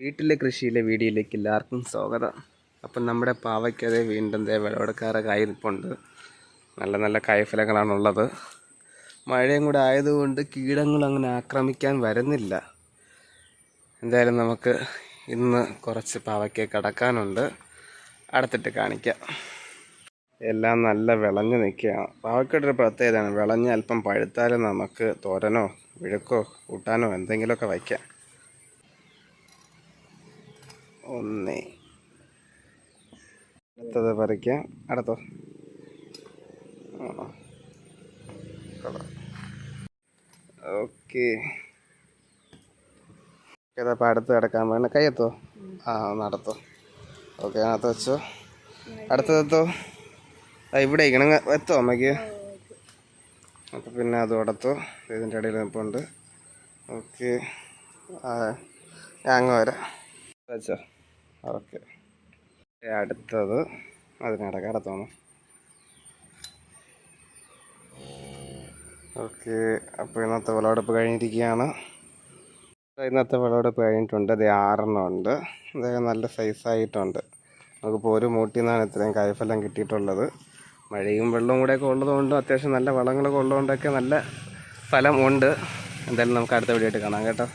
വീട്ടിലെ കൃഷിയിലെ വീഡിയോയിലേക്ക് എല്ലാവർക്കും സ്വാഗതം. അപ്പം നമ്മുടെ പാവയ്ക്കത് വീണ്ടും ദേ വിളവെടുക്കാറെ കായിരിപ്പുണ്ട് നല്ല നല്ല കായ്ഫലങ്ങളാണുള്ളത്. മഴയും കൂടെ ആയതുകൊണ്ട് കീടങ്ങൾ അങ്ങനെ ആക്രമിക്കാൻ വരുന്നില്ല. എന്തായാലും നമുക്ക് ഇന്ന് കുറച്ച് പാവയ്ക്ക കടക്കാനുണ്ട്. അടുത്തിട്ട് കാണിക്കാം. എല്ലാം നല്ല വിളഞ്ഞ് നിൽക്കുകയാണ്. പാവയ്ക്കയുടെ ഒരു പ്രത്യേകതയാണ് വിളഞ്ഞ് അല്പം പഴുത്താലും നമുക്ക് തോരനോ വിഴുക്കോ കൂട്ടാനോ എന്തെങ്കിലുമൊക്കെ വയ്ക്കാം. ഒന്ന്. അടുത്തത് പറിക്കാം അടുത്തോ? ഓക്കെ. ഏതാ അടുത്ത് കിടക്കാൻ പോകണം കയ്യെത്തോ ആ നടത്തോ ഓക്കെ അതിനകത്ത് വെച്ചോ. അടുത്തതെത്തോ ഇവിടെ ഇങ്ങനെ എത്തോ അമ്മയ്ക്ക്? അപ്പം പിന്നെ അത് അടത്തോ. ഇതിന്റെ ഇടയിൽ നിൽപ്പുണ്ട് ഓക്കെ. ആ ഞാൻ അങ്ങ് വരാം. വെച്ചോ. ഓക്കെ. അടുത്തത് അതിനിടക്ക് അടുത്തോന്നു ഓക്കെ അപ്പോൾ ഇന്നത്തെ വിളവെടുപ്പ് കഴിഞ്ഞിരിക്കുകയാണ്. ഇന്നത്തെ വിളവെടുപ്പ് കഴിഞ്ഞിട്ടുണ്ട്. ഇത് ആറെണ്ണം ഉണ്ട്. അതായത് നല്ല സൈസായിട്ടുണ്ട് നമുക്കിപ്പോൾ ഒരു മൂട്ടിൽ നിന്നാണ് ഇത്രയും കായ്ഫലം കിട്ടിയിട്ടുള്ളത്. മഴയും വെള്ളവും കൂടെയൊക്കെ ഉള്ളതുകൊണ്ടും അത്യാവശ്യം നല്ല വളങ്ങളൊക്കെ ഉള്ളതുകൊണ്ടൊക്കെ നല്ല ഫലം ഉണ്ട്. എന്തായാലും നമുക്ക് അടുത്ത വീഡിയോ ആയിട്ട് കാണാം കേട്ടോ.